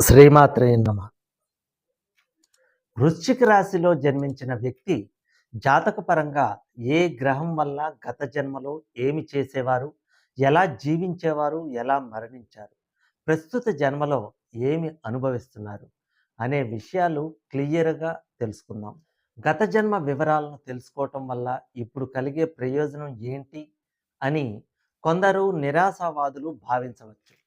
శ్రీమాత్రే నమ. వృశ్చిక రాశిలో జన్మించిన వ్యక్తి జాతకపరంగా ఏ గ్రహం వల్ల గత జన్మలో ఏమి చేసేవారు? ఎలా జీవించేవారు? ఎలా మరణించారు? ప్రస్తుత జన్మలో ఏమి అనుభవిస్తున్నారు? అనే విషయాలు క్లియర్గా తెలుసుకుందాం. గత జన్మ వివరాలను తెలుసుకోవటం వల్ల ఇప్పుడు కలిగే ప్రయోజనం ఏంటి అని కొందరు నిరాశావాదులు భావించవచ్చు.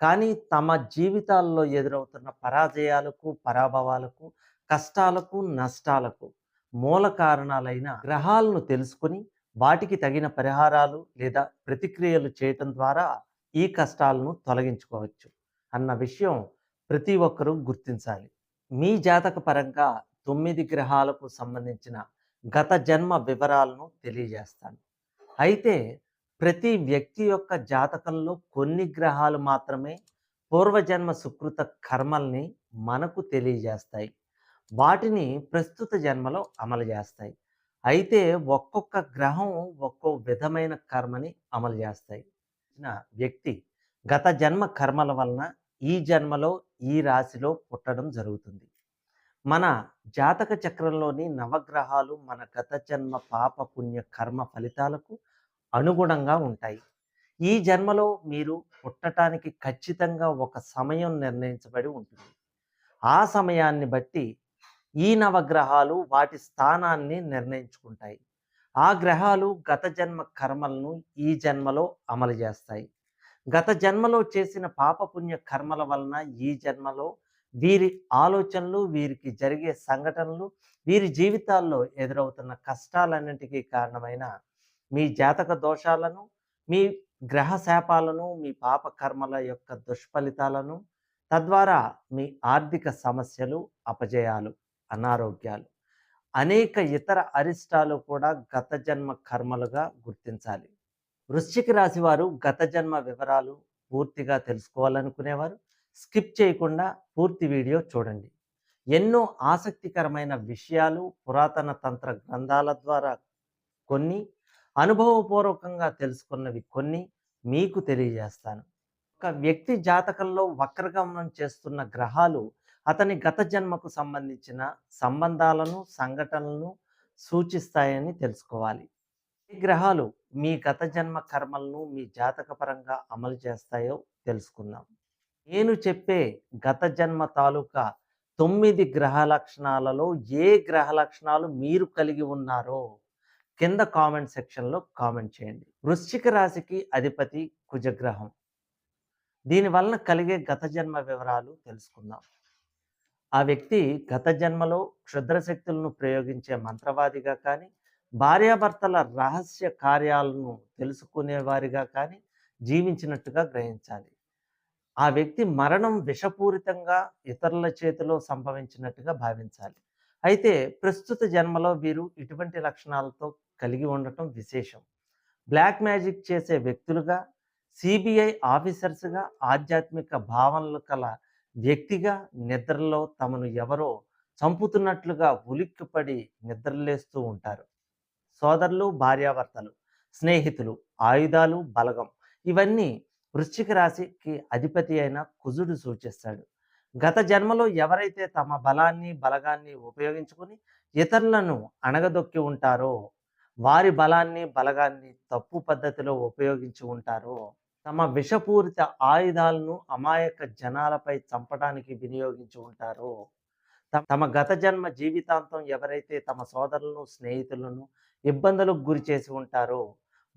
కానీ తమ జీవితాల్లో ఎదురవుతున్న పరాజయాలకు పరాభవాలకు కష్టాలకు నష్టాలకు మూల కారణాలైన గ్రహాలను తెలుసుకుని వాటికి తగిన పరిహారాలు లేదా ప్రతిక్రియలు చేయటం ద్వారా ఈ కష్టాలను తొలగించుకోవచ్చు అన్న విషయం ప్రతి ఒక్కరూ గుర్తించాలి. మీ జాతక పరంగా తొమ్మిది గ్రహాలకు సంబంధించిన గత జన్మ వివరాలను తెలియజేస్తాను. అయితే ప్రతి వ్యక్తి యొక్క జాతకంలో కొన్ని గ్రహాలు మాత్రమే పూర్వజన్మ సుకృత కర్మల్ని మనకు తెలియజేస్తాయి. వాటిని ప్రస్తుత జన్మలో అమలు చేస్తాయి. అయితే ఒక్కొక్క గ్రహం ఒక్కో విధమైన కర్మని అమలు చేస్తాయి. వ్యక్తి గత జన్మ కర్మల వలన ఈ జన్మలో ఈ రాశిలో పుట్టడం జరుగుతుంది. మన జాతక చక్రంలోని నవగ్రహాలు మన గత జన్మ పాప పుణ్య కర్మ ఫలితాలకు అనుగుణంగా ఉంటాయి. ఈ జన్మలో మీరు పుట్టటానికి ఖచ్చితంగా ఒక సమయం నిర్ణయించబడి ఉంటుంది. ఆ సమయాన్ని బట్టి ఈ నవగ్రహాలు వాటి స్థానాన్ని నిర్ణయించుకుంటాయి. ఆ గ్రహాలు గత జన్మ కర్మలను ఈ జన్మలో అమలు చేస్తాయి. గత జన్మలో చేసిన పాపపుణ్య కర్మల వలన ఈ జన్మలో వీరి ఆలోచనలు వీరికి జరిగే సంఘటనలు వీరి జీవితాల్లో ఎదురవుతున్న కష్టాలన్నింటికీ కారణమైన మీ జాతక దోషాలను మీ గ్రహ శాపాలను మీ పాప కర్మల యొక్క దుష్ఫలితాలను తద్వారా మీ ఆర్థిక సమస్యలు అపజయాలు అనారోగ్యాలు అనేక ఇతర అరిష్టాలు కూడా గత జన్మ కర్మలుగా గుర్తించాలి. వృశ్చిక రాశి వారు గత జన్మ వివరాలు పూర్తిగా తెలుసుకోవాలనుకునేవారు. స్కిప్ చేయకుండా పూర్తి వీడియో చూడండి. ఎన్నో ఆసక్తికరమైన విషయాలు పురాతన తంత్ర గ్రంథాల ద్వారా కొన్ని అనుభవపూర్వకంగా తెలుసుకున్నవి కొన్ని మీకు తెలియజేస్తాను. ఒక వ్యక్తి జాతకంలో వక్రగమనం చేస్తున్న గ్రహాలు అతని గత జన్మకు సంబంధించిన సంబంధాలను సంఘటనలను సూచిస్తాయని తెలుసుకోవాలి. ఈ గ్రహాలు మీ గత జన్మ కర్మలను మీ జాతకపరంగా అమలు చేస్తాయో తెలుసుకుందాం. నేను చెప్పే గత జన్మ తాలూకా తొమ్మిది గ్రహ లక్షణాలలో ఏ గ్రహ లక్షణాలు మీరు కలిగి ఉన్నారో కింద కామెంట్ సెక్షన్లో కామెంట్ చేయండి. వృశ్చిక రాశికి అధిపతి కుజగ్రహం. దీని వలన కలిగే గత జన్మ వివరాలు తెలుసుకుందాం. ఆ వ్యక్తి గత జన్మలో క్షుద్రశక్తులను ప్రయోగించే మంత్రవాదిగా కానీ భార్యాభర్తల రహస్య కార్యాలను తెలుసుకునేవారిగా కానీ జీవించినట్టుగా గ్రహించాలి. ఆ వ్యక్తి మరణం విషపూరితంగా ఇతరుల చేతిలో సంభవించినట్టుగా భావించాలి. అయితే ప్రస్తుత జన్మలో వీరు ఇటువంటి లక్షణాలతో కలిగి ఉండటం విశేషం. బ్లాక్ మ్యాజిక్ చేసే వ్యక్తులుగా సిబిఐ ఆఫీసర్స్గా ఆధ్యాత్మిక భావనలు కల వ్యక్తిగా నిద్రలో తమను ఎవరో చంపుతున్నట్లుగా ఉలిక్కిపడి నిద్రలేస్తూ ఉంటారు. సోదరులు భార్యాభర్తలు స్నేహితులు ఆయుధాలు బలగం ఇవన్నీ వృశ్చిక రాశికి అధిపతి అయిన కుజుడు సూచిస్తాడు. గత జన్మలో ఎవరైతే తమ బలాన్ని బలగాన్ని ఉపయోగించుకొని ఇతరులను అణగదొక్కి ఉంటారో వారి బలాన్ని బలగాన్ని తప్పు పద్ధతిలో ఉపయోగించి ఉంటారో తమ విషపూరిత ఆయుధాలను అమాయక జనాలపై చంపడానికి వినియోగించి ఉంటారో తమ గత జన్మ జీవితాంతం ఎవరైతే తమ సోదరులను స్నేహితులను ఇబ్బందులకు గురి చేసి ఉంటారో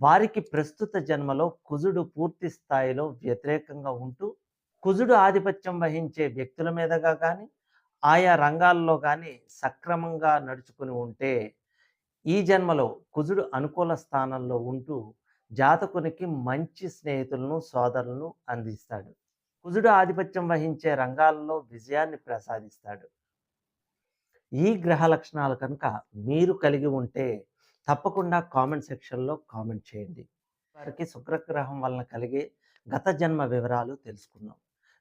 వారికి ప్రస్తుత జన్మలో కుజుడు పూర్తి స్థాయిలో వ్యతిరేకంగా ఉంటూ కుజుడు ఆధిపత్యం వహించే వ్యక్తుల మీదగా కానీ ఆయా రంగాల్లో కానీ సక్రమంగా నడుచుకుని ఉంటే ఈ జన్మలో కుజుడు అనుకూల స్థానంలో ఉంటూ జాతకునికి మంచి స్నేహితులను సోదరులను అందిస్తాడు. కుజుడు ఆధిపత్యం వహించే రంగాల్లో విజయాన్ని ప్రసాదిస్తాడు. ఈ గ్రహ లక్షణాలు కనుక మీరు కలిగి ఉంటే తప్పకుండా కామెంట్ సెక్షన్లో కామెంట్ చేయండి. వారికి శుక్రగ్రహం వలన కలిగే గత జన్మ వివరాలు తెలుసుకుందాం.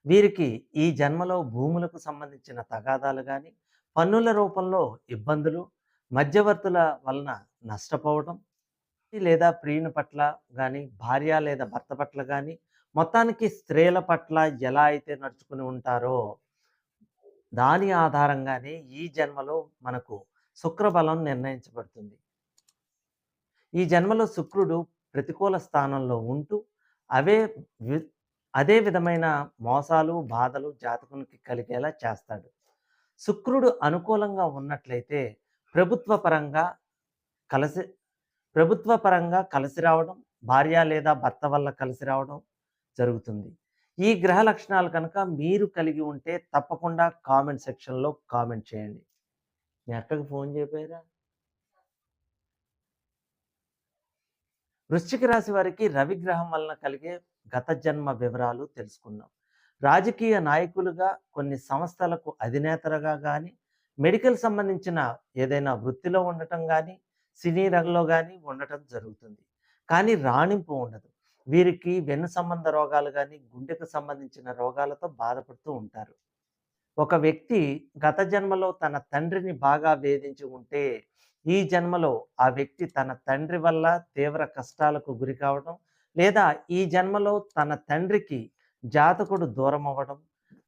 వీరికి ఈ జన్మలో భూములకు సంబంధించిన తగాదాలు కానీ పన్నుల రూపంలో ఇబ్బందులు మధ్యవర్తుల వలన నష్టపోవడం లేదా ప్రియుని పట్ల కానీ భార్య లేదా భర్త పట్ల కానీ మొత్తానికి స్త్రీల పట్ల ఎలా అయితే నడుచుకుని ఉంటారో దాని ఆధారంగానే ఈ జన్మలో మనకు శుక్రబలం నిర్ణయించబడుతుంది. ఈ జన్మలో శుక్రుడు ప్రతికూల స్థానంలో ఉంటూ అవే వి- అదే విధమైన మోసాలు బాధలు జాతకునికి కలిగేలా చేస్తాడు. శుక్రుడు అనుకూలంగా ఉన్నట్లయితే ప్రభుత్వ పరంగా కలిసి ప్రభుత్వ పరంగా కలిసి రావడం భార్య లేదా భర్త వల్ల కలిసి రావడం జరుగుతుంది. ఈ గ్రహ లక్షణాలు కనుక మీరు కలిగి ఉంటే తప్పకుండా కామెంట్ సెక్షన్లో కామెంట్ చేయండి. మీ అక్కకు ఫోన్ చేయపోయారా వృశ్చిక రాశి వారికి రవిగ్రహం వలన కలిగే గత జన్మ వివరాలు తెలుసుకుందాం. రాజకీయ నాయకులుగా కొన్ని సంస్థలకు అధినేతలుగా కానీ మెడికల్ సంబంధించిన ఏదైనా వృత్తిలో ఉండటం కానీ సినీ రంగంలో కానీ ఉండటం జరుగుతుంది. కానీ రాణింపు ఉండదు. వీరికి వెన్ను సంబంధ రోగాలు కానీ గుండెకు సంబంధించిన రోగాలతో బాధపడుతూ ఉంటారు. ఒక వ్యక్తి గత జన్మలో తన తండ్రిని బాగా వేధించి ఉంటే ఈ జన్మలో ఆ వ్యక్తి తన తండ్రి వల్ల తీవ్ర కష్టాలకు గురి కావడం లేదా ఈ జన్మలో తన తండ్రికి జాతకుడు దూరం అవ్వడం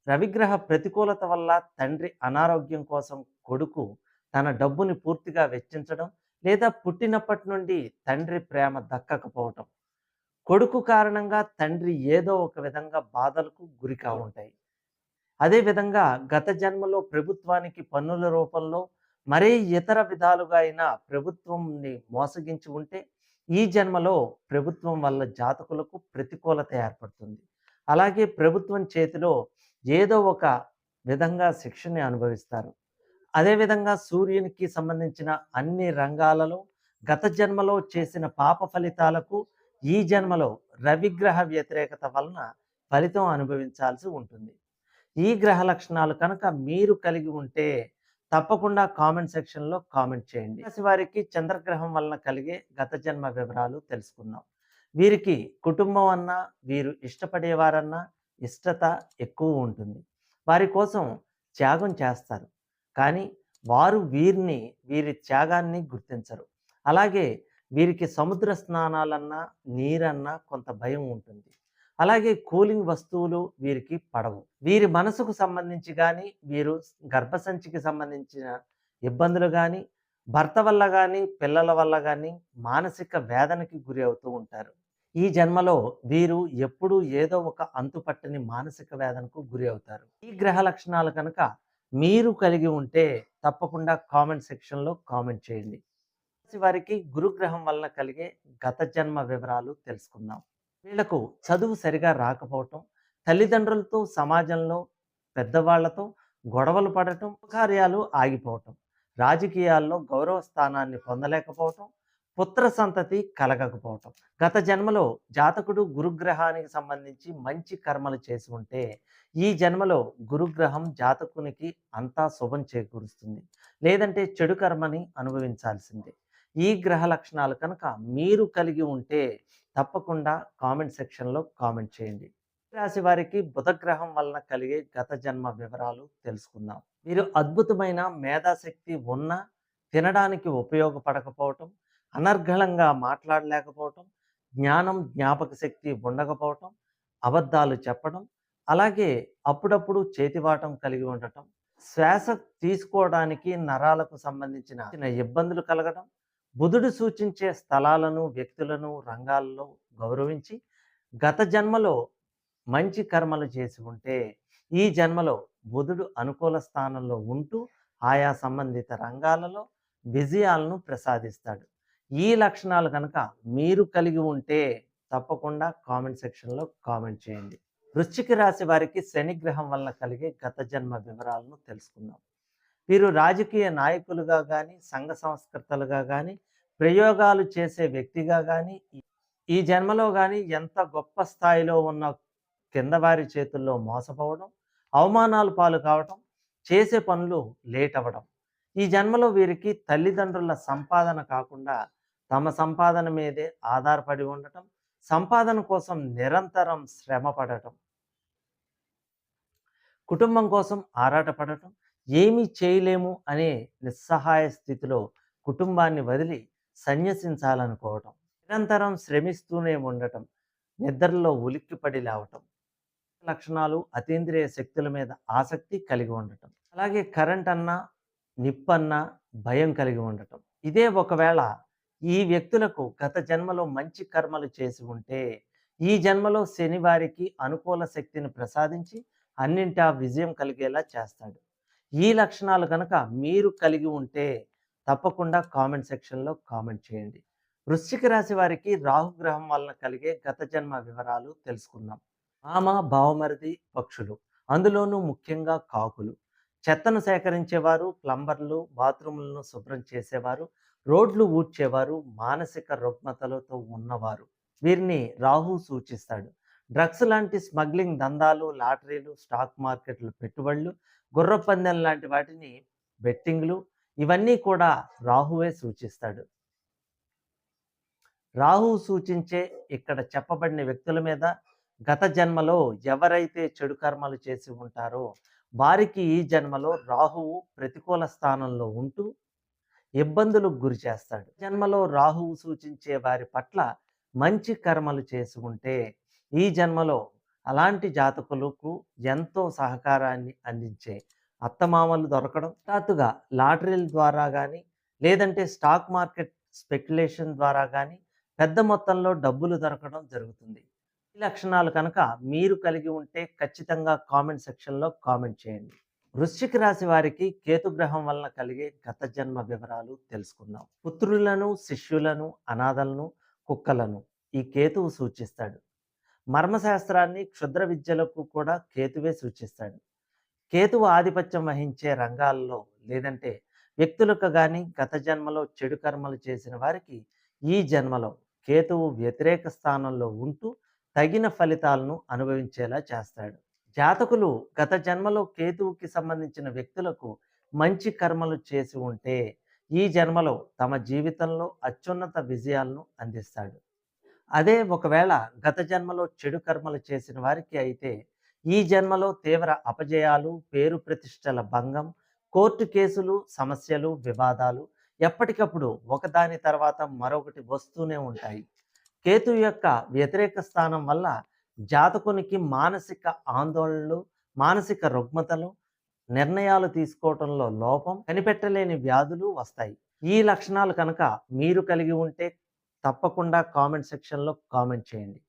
రవిగ్రహ ప్రతికూలత వల్ల తండ్రి అనారోగ్యం కోసం కొడుకు తన డబ్బుని పూర్తిగా వెచ్చించడం లేదా పుట్టినప్పటి నుండి తండ్రి ప్రేమ దక్కకపోవటం. కొడుకు కారణంగా తండ్రి ఏదో ఒక విధంగా బాధలకు గురి ఉంటాయి అదేవిధంగా గత జన్మలో ప్రభుత్వానికి పన్నుల రూపంలో మరే ఇతర విధాలుగా అయినా ప్రభుత్వంని మోసగించి ఉంటే ఈ జన్మలో ప్రభుత్వం వల్ల జాతకులకు ప్రతికూలత ఏర్పడుతుంది. అలాగే ప్రభుత్వం చేతిలో ఏదో ఒక విధంగా శిక్షని అనుభవిస్తారు. అదేవిధంగా సూర్యునికి సంబంధించిన అన్ని రంగాలలో గత జన్మలో చేసిన పాప ఫలితాలకు ఈ జన్మలో రవిగ్రహ వ్యతిరేకత వలన ఫలితం అనుభవించాల్సి ఉంటుంది. ఈ గ్రహ లక్షణాలు కనుక మీరు కలిగి ఉంటే తప్పకుండా కామెంట్ సెక్షన్లో కామెంట్ చేయండి. రాశి వారికి చంద్రగ్రహం వలన కలిగే గత జన్మ వివరాలు తెలుసుకుందాం. వీరికి కుటుంబం అన్నా వీరు ఇష్టపడేవారన్నా ఇష్టత ఎక్కువ ఉంటుంది. వారి కోసం త్యాగం చేస్తారు. కానీ వారు వీరిని వీరి త్యాగాన్ని గుర్తించరు. అలాగే వీరికి సముద్ర స్నానాలన్నా నీరన్నా కొంత భయం ఉంటుంది. అలాగే కూలింగ్ వస్తువులు వీరికి పడవు. వీరి మనసుకు సంబంధించి కానీ వీరు గర్భసంచికి సంబంధించిన ఇబ్బందులు కానీ భర్త వల్ల కానీ పిల్లల వల్ల కానీ మానసిక వేదనకి గురి అవుతూ ఉంటారు. ఈ జన్మలో వీరు ఎప్పుడూ ఏదో ఒక అంతుపట్టని మానసిక వేదనకు గురి అవుతారు. ఈ గ్రహ లక్షణాలు కనుక మీరు కలిగి ఉంటే తప్పకుండా కామెంట్ సెక్షన్లో కామెంట్ చేయండి. వారికి గురుగ్రహం వలన కలిగే గత జన్మ వివరాలు తెలుసుకుందాం. వీళ్ళకు చదువు సరిగా రాకపోవటం తల్లిదండ్రులతో సమాజంలో పెద్దవాళ్ళతో గొడవలు పడటం కార్యాలు ఆగిపోవటం రాజకీయాల్లో గౌరవ స్థానాన్ని పొందలేకపోవటం పుత్ర సంతతి కలగకపోవటం. గత జన్మలో జాతకుడు గురుగ్రహానికి సంబంధించి మంచి కర్మలు చేసి ఉంటే ఈ జన్మలో గురుగ్రహం జాతకునికి అంతా శుభం చేకూరుస్తుంది. లేదంటే చెడు కర్మని అనుభవించాల్సిందే. ఈ గ్రహ లక్షణాలు కనుక మీరు కలిగి ఉంటే తప్పకుండా కామెంట్ సెక్షన్లో కామెంట్ చేయండి. రాశి వారికి బుధగ్రహం వలన కలిగే గత జన్మ వివరాలు తెలుసుకుందాం. మీరు అద్భుతమైన మేధాశక్తి ఉన్న తినడానికి ఉపయోగపడకపోవటం అనర్గళంగా మాట్లాడలేకపోవటం జ్ఞానం జ్ఞాపక శక్తి ఉండకపోవటం అబద్ధాలు చెప్పడం అలాగే అప్పుడప్పుడు చేతివాటం కలిగి ఉండటం శ్వాస తీసుకోవడానికి నరాలకు సంబంధించిన ఇబ్బందులు కలగడం బుధుడు సూచించే స్థలాలను వ్యక్తులను రంగాల్లో గౌరవించి గత జన్మలో మంచి కర్మలు చేసి ఉంటే ఈ జన్మలో బుధుడు అనుకూల స్థానంలో ఉంటూ ఆయా సంబంధిత రంగాలలో విజయాలను ప్రసాదిస్తాడు. ఈ లక్షణాలు కనుక మీరు కలిగి ఉంటే తప్పకుండా కామెంట్ సెక్షన్లో కామెంట్ చేయండి. వృశ్చిక రాశి వారికి శనిగ్రహం వల్ల కలిగే గత జన్మ వివరాలను తెలుసుకుందాం. వీరు రాజకీయ నాయకులుగా కానీ సంఘ సంస్కర్తలుగా కానీ ప్రయోగాలు చేసే వ్యక్తిగా కానీ ఈ జన్మలో కానీ ఎంత గొప్ప స్థాయిలో ఉన్న కింద వారి చేతుల్లో మోసపోవడం అవమానాలు పాలు కావడం చేసే పనులు లేట్ అవ్వడం ఈ జన్మలో వీరికి తల్లిదండ్రుల సంపాదన కాకుండా తమ సంపాదన మీదే ఆధారపడి ఉండటం సంపాదన కోసం నిరంతరం శ్రమ పడటం కుటుంబం కోసం ఆరాటపడటం ఏమీ చేయలేము అనే నిస్సహాయ స్థితిలో కుటుంబాన్ని వదిలి సన్యసించాలనుకోవటం నిరంతరం శ్రమిస్తూనే ఉండటం నిద్రలో ఉలిక్కిపడి లేవటం లక్షణాలు అతీంద్రియ శక్తుల మీద ఆసక్తి కలిగి ఉండటం అలాగే కరెంట్ అన్నా, నిప్పన్నా భయం కలిగి ఉండటం. ఇదే ఒకవేళ ఈ వ్యక్తులకు గత జన్మలో మంచి కర్మలు చేసి ఉంటే, ఈ జన్మలో శని వారికి అనుకూల శక్తిని ప్రసాదించి అన్నింటా విజయం కలిగేలా చేస్తాడు. ఈ లక్షణాలు కనుక మీరు కలిగి ఉంటే తప్పకుండా కామెంట్ సెక్షన్‌లో కామెంట్ చేయండి. వృశ్చిక రాశి వారికి రాహుగ్రహం వలన కలిగే గత జన్మ వివరాలు తెలుసుకుందాం. మామ, బావమరిది పక్షులు అందులోనూ ముఖ్యంగా కాకులు. చెత్తను సేకరించేవారు, ప్లంబర్లు, బాత్రూములను శుభ్రం చేసేవారు, రోడ్లు ఊడ్చేవారు, మానసిక రుగ్మతలతో ఉన్నవారు. వీరిని రాహు సూచిస్తాడు. డ్రగ్స్ లాంటి స్మగ్లింగ్ దందాలు, లాటరీలు, స్టాక్ మార్కెట్‌లు పెట్టుబడులు, గుర్రపందెం లాంటి వాటిని బెట్టింగ్‌లు ఇవన్నీ కూడా రాహువే సూచిస్తాడు. రాహు సూచించే ఇక్కడ చెప్పబడిన వ్యక్తుల మీద గత జన్మలో ఎవరైతే చెడు కర్మలు చేసి ఉంటారో వారికి ఈ జన్మలో రాహువు ప్రతికూల స్థానంలో ఉంటూ ఇబ్బందులకు గురి చేస్తాడు. జన్మలో రాహువు సూచించే వారి పట్ల మంచి కర్మలు చేసి ఉంటే ఈ జన్మలో అలాంటి జాతకులకు ఎంతో సహకారాన్ని అందించే అత్తమామలు దొరకడం, తాతుగా లాటరీల ద్వారా కానీ లేదంటే స్టాక్ మార్కెట్ స్పెక్యులేషన్ ద్వారా కానీ పెద్ద మొత్తంలో డబ్బులు దొరకడం జరుగుతుంది. ఈ లక్షణాలు కనుక మీరు కలిగి ఉంటే ఖచ్చితంగా కామెంట్ సెక్షన్‌లో కామెంట్ చేయండి. వృశ్చిక రాశి వారికి కేతు గ్రహం వలన కలిగే గత జన్మ వివరాలు తెలుసుకుందాం. పుత్రులను, శిష్యులను, అనాథలను, కుక్కలను ఈ కేతువు సూచిస్తాడు. మర్మశాస్త్రాన్ని, క్షుద్ర విద్యలకు కూడా కేతువే సూచిస్తాడు. కేతువు ఆధిపత్యం వహించే రంగాల్లో లేదంటే వ్యక్తులకు కానీ గత జన్మలో చెడు కర్మలు చేసిన వారికి ఈ జన్మలో కేతువు వ్యతిరేక స్థానంలో ఉంటూ తగిన ఫలితాలను అనుభవించేలా చేస్తాడు. జాతకులు గత జన్మలో కేతువుకి సంబంధించిన వ్యక్తులకు మంచి కర్మలు చేసి ఉంటే ఈ జన్మలో తమ జీవితంలో అత్యున్నత విజయాలను అందిస్తాడు. అదే ఒకవేళ గత జన్మలో చెడు కర్మలు చేసిన వారికి అయితే ఈ జన్మలో తీవ్ర అపజయాలు, పేరు ప్రతిష్టల భంగం, కోర్టు కేసులు, సమస్యలు, వివాదాలు ఎప్పటికప్పుడు ఒకదాని తర్వాత మరొకటి వస్తూనే ఉంటాయి. కేతువు యొక్క వ్యతిరేక స్థానం వల్ల జాతకునికి మానసిక ఆందోళనలు, మానసిక రుగ్మతలు, నిర్ణయాలు తీసుకోవటంలో లోపం, కనిపెట్టలేని వ్యాధులు వస్తాయి. ఈ లక్షణాలు కనుక మీరు కలిగి ఉంటే తప్పకుండా కామెంట్ సెక్షన్‌లో కామెంట్ చేయండి.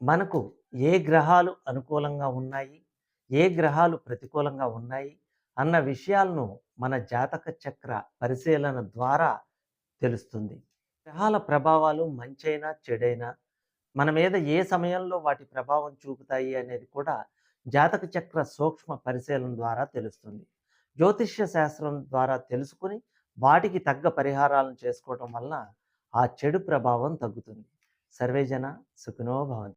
మనకు ఏ గ్రహాలు అనుకూలంగా ఉన్నాయి, ఏ గ్రహాలు ప్రతికూలంగా ఉన్నాయి అన్న విషయాలను మన జాతక చక్ర పరిశీలన ద్వారా తెలుస్తుంది. గ్రహాల ప్రభావాలు మంచైనా, చెడైనా మన మీద ఏ సమయంలో వాటి ప్రభావం చూపుతాయి అనేది కూడా జాతక చక్ర సూక్ష్మ పరిశీలన ద్వారా తెలుస్తుంది. జ్యోతిష్య శాస్త్రం ద్వారా తెలుసుకుని వాటికి తగ్గ పరిహారాలను చేసుకోవటం వలన ఆ చెడు ప్రభావం తగ్గుతుంది. సర్వేజన సుఖినో భవంతు.